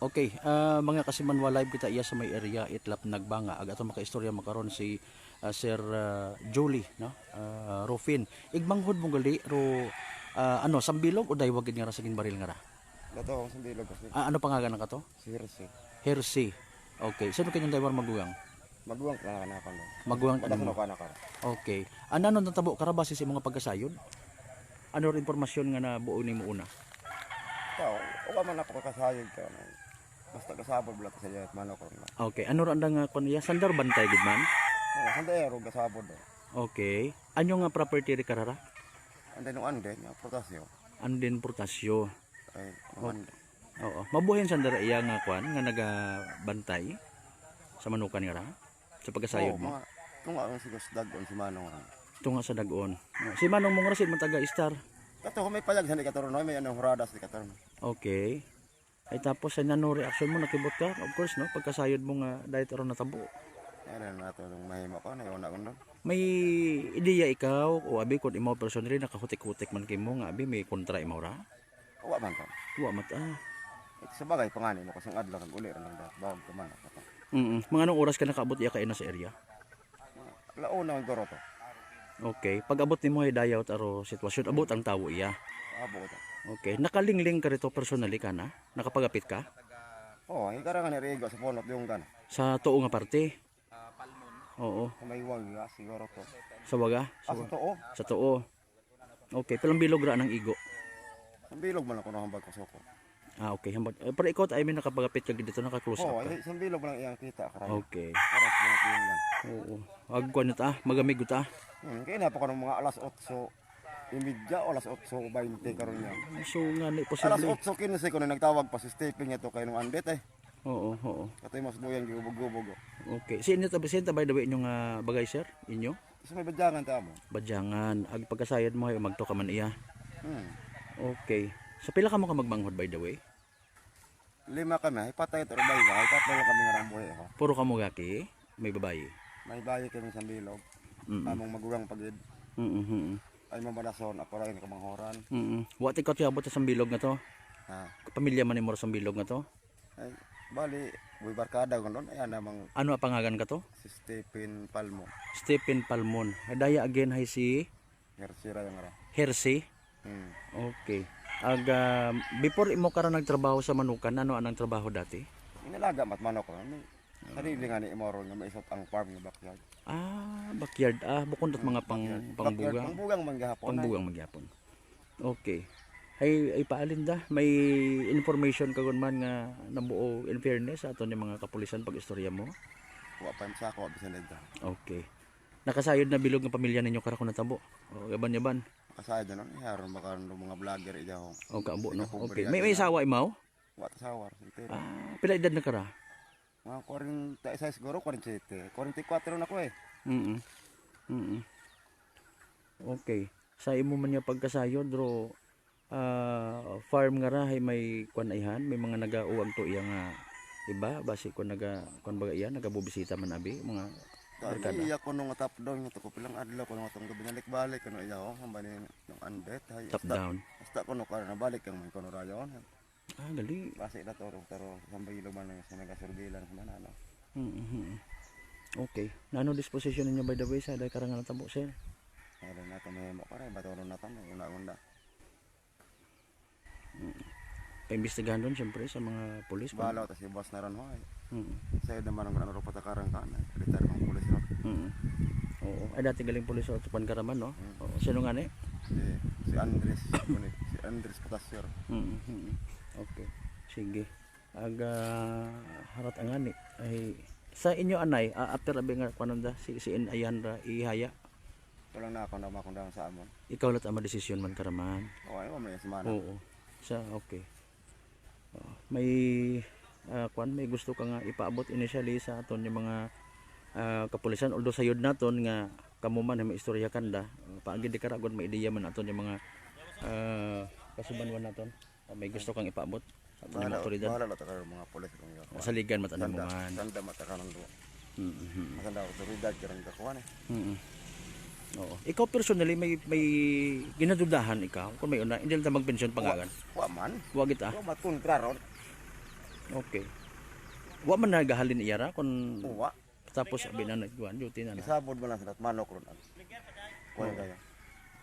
Okay, ah, mga kasimanwa live kita iya sa may area itlap nagbanga. Ag ato makaistorya makaron si ah, Sir ah, Julie no? Ah, Rufin. Igmanghod mo gali ro ah, ano sambilog o daywag gid nga ra saging baril nga ra? Dato ako sa bilog kasi. Ah, ano pangalan ka to? Si Hirsi. Hersi okay sino kanyang daywar magugang Maguwang ka na ka no. magugang ano sa ka na. ka. okay. Ano nang natabo? Karabase sa mga pagkasayod ano rin impormasyon nga na buo nimo una? Ikaw, uwa man ako kakasayod ka. no. Basta kasabol bala ka sa iyo at manok na. okay ano ra nga kon iya sandar bantay gid man Wala, sanda ero kasabol do. okay anyo nga property ri karara Ande nung ande, nga potasyo. andin portasyo Ay, nung ande. Oo. Mabuhin sa dara iya nga kwan nga nagabantay sa manukan nga ra sa pagkasayod Oo, mo. mga kung ang sigos dagon si Manong. ano. Tunga sa dagon. Si Manong mong rasid man taga Star. Kato may palag sa ni katuron, may anong hurada sa katuron. Okay. Ay tapos sa nano reaction mo nakibot ka of course no pagkasayod mo nga dahil aron natabo. Ayan na nato nung mahimo ko na ako doon. May ideya ikaw o abi kun imo personally nakahutik-hutik man kimo nga abi may kontra imo ra. Uwa man ka. Wa mat ah. Ito sa bagay pangani mo kasang adlaw kag uli ra lang daw. Bawag ka man. Mm. Mga anong oras ka nakaabot iya ka ina sa area? Launa ang goro to. Okay. Pag abot nimo ay dayaw aro sitwasyon abot ang tawo iya. Abo to. Okay. Nakalingling ka rito personally ka na? Nakapagapit ka? Oh, ikarangan ni Rigo sa ponot yung kan. Sa tuo nga parte? Oo. Sa may wag nga siguro to. Sa waga? Sa, Ah, sa too. sa tuo. Okay. Pilang bilog ra ng igo? Ang bilog man ako nahambag ko soko. Ah, okay. Hambag. Eh, pero ikaw ay may nakapagapit ka dito, naka-close Oh, up ka. ay isang bilog man ang iyang kita karay. Okay. Aras mo yung kan. Oo. Ko na ta, magamig ta. Hmm, kaya na pa ko ng mga alas 8 imidya o alas 8.20 karon niya. So nga ni Alas posible. 8.15 ko na nagtawag pa si Stephen ito kay nung andet eh. Oo, oo. Katoy mas duyan gibubog-ubog. Okay. Si inyo tabi sinta by the way inyong ah, bagay sir? Inyo? Sa may badyangan ta mo. Badyangan. Ag pagkasayad mo ay magto ka man iya. Hmm. Okay. Sa pila ka mo ka magmanghod by the way? Lima kami, ay patay ito rebay ka, ay patay lang kami nga rambuhay ako. Puro ka mo gaki, may babae. May bayi kami sa bilog, Mm. among magugang pagid, Mm. Mm. Ay mabalason, ako rin kamanghoran. Mm. Wa ti ka tiabot sa bilog na to. Ha. Pamilya man ni mo sa bilog na to. Ay, bali, buhay barkada ko doon, ayan namang Ano ang pangalan ka to? si Stephen Palmo. Stephen Palmon. Daya again hay si Hersira yung ara. Hersi. Hmm. Okay. Ag ah, before imo karon nagtrabaho sa Manukan, ano anang trabaho dati? Inalaga mat manok ko. Sarili nga ni Imoro nga maisot ang farm nga backyard. Ah, backyard. Ah, bukod at mga pang Backyard, pangbugang. pangbugang man gahapon. Pangbugang magyapon. Okay. Ay, ay paalinda, may information ka man nga nabuo in fairness ato ni mga kapulisan pag istorya mo. Wa pa sa ako bisan dito. Okay. Nakasayod na bilog ng pamilya ninyo karako na tabo. O yaban-yaban. Kasaya doon, iharon baka ng mga vlogger ija ho. O kaabo no. Okay. May may sawa imaw? Wa sawar. Ah, pila edad na kara? Mga 46 siguro 47. 44 na ko eh. Mm. Mm. Okay. Sa imo man niya pagkasayod ro ah, farm nga ra hay may kwan ayhan, may mga nagauwag to iya nga iba basi ko naga kwan baga iya nagabubisita man abi mga. Kaya iya ko nung tap down ito ko pilang adlaw ko nung atong gabi balik ano iya ho hamba ni nung andet. Top down. Basta ko no na balik ang may kono rayon. Ah, gali. Basi na toro toro sambay luman na sa nagasurbilan sa manano. Mm, mm, mm. Okay. Nano disposition ninyo by the way sa dahil karangan tabo sir? Meron na to may mo pare bato na to una-una. Paimbestigahan doon siyempre sa mga kung- Balaw ta si boss na ron ho. ay. Mm, Sayo naman ang ano ro patakarang ka na. Retire ng pulis ro. mm. Oo. Ay dati galing pulis sa Tupan Karaman no? Oo. Sino nga ni? Si si Andres, kunik, si Andres Patasyor. Mm, mm. Okay. Sige. Aga harat ang ani ay sa inyo anay after abi nga kananda si si ayan ra ihaya Walang na ako na makundang sa amon. ikaw lat ama desisyon man karaman O ay mo may semana. oo sa okay Oo. may ah, kwan may gusto ka nga ipaabot initially sa aton yung mga ah, kapulisan although sayod naton nga kamo man may istorya kanda paagi di karagon may ideya man aton yung mga uh, kasubanwan naton Ah, may gusto kang ipaabot yung mga otoridad bahala na takar mga pulis kung yun. Saligan matanan mo man. sanda matakaran do. Mm-hmm. Masanda otoridad karang kakuan eh. mm Oo. Ikaw personally may may ginadudahan ikaw kung may una hindi lang ta magpensyon pangalan. Wa man. Wa kita. Wa matun. Okay. Wa man nagahalin iyara kun Uwa. Tapos abi na nagkuan duty na na. Isabod mo lang sa manok ron. Kuya kaya.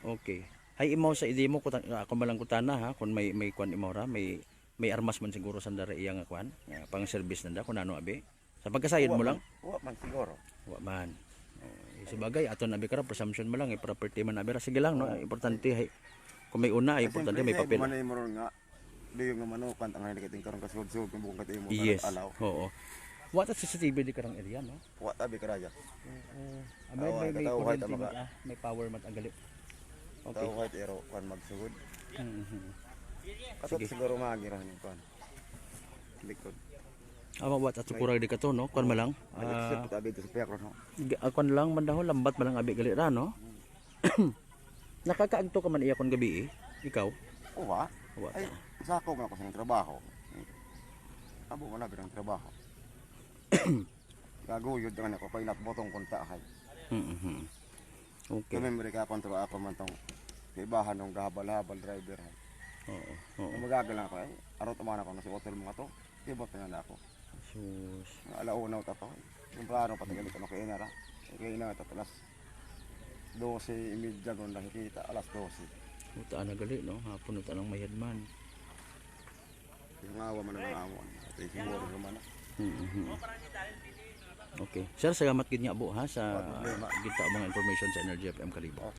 Okay. Hay imaw sa idi mo kutan ako malang kutana ha kun may may kuan imaw ra may may armas man siguro sa dara iya nga kuan nga pang service na da kun ano abi. Sa pagkasayod mo lang Uwa man siguro. wa man. Oh, sabagay aton abi kara presumption mo lang eh, property man abi ra sige lang no importante hay kung may una ay importante may papel. Manay mo nga. Di yung manukan tangay nagating karon kasud-sud kung bukong katimo Yes. alaw. Oo. What at CCTV di karang area no? Uwa tabi karaja. Ah, may, Awa, may, may, tama mat, ka. ah, may power mat agali. Okay. Tao kahit ero kan magsugod. Mhm. Katot siguro magiran yung kan. Likod. Awa wat at kurang di ka to no? Kuan malang. Ah, tabi to sa piyak ron. ho. Ga- ah, kuan lang man daw lambat malang abi gali ra no. Nakakaagto ka man iya kon gabi eh. Ikaw. Uwa. Wa. Ay, man ako sa trabaho. Abo man na trabaho. Gaguyod man ako kay nakbotong konta hay. Mhm. Okay. Kami mari ka kontrol apa man tong ibahan ng gahabal-habal driver hay. Oo. Oo. Kung magagal lang ako ay arot man ako si hotel mga to. Ibot na ako. Sus. Alauna ta to. Yung plano patagali ko kay inara. Kay ina ta alas 12 imidya gon nakikita alas 12. Uta na gali no. Hapon uta nang mayad man. Yung awa man ng amon. At siguro naman na. Mhm. Okay. Sir, salamat gid nga ha sa kita mga information sa Energy FM Kalibo.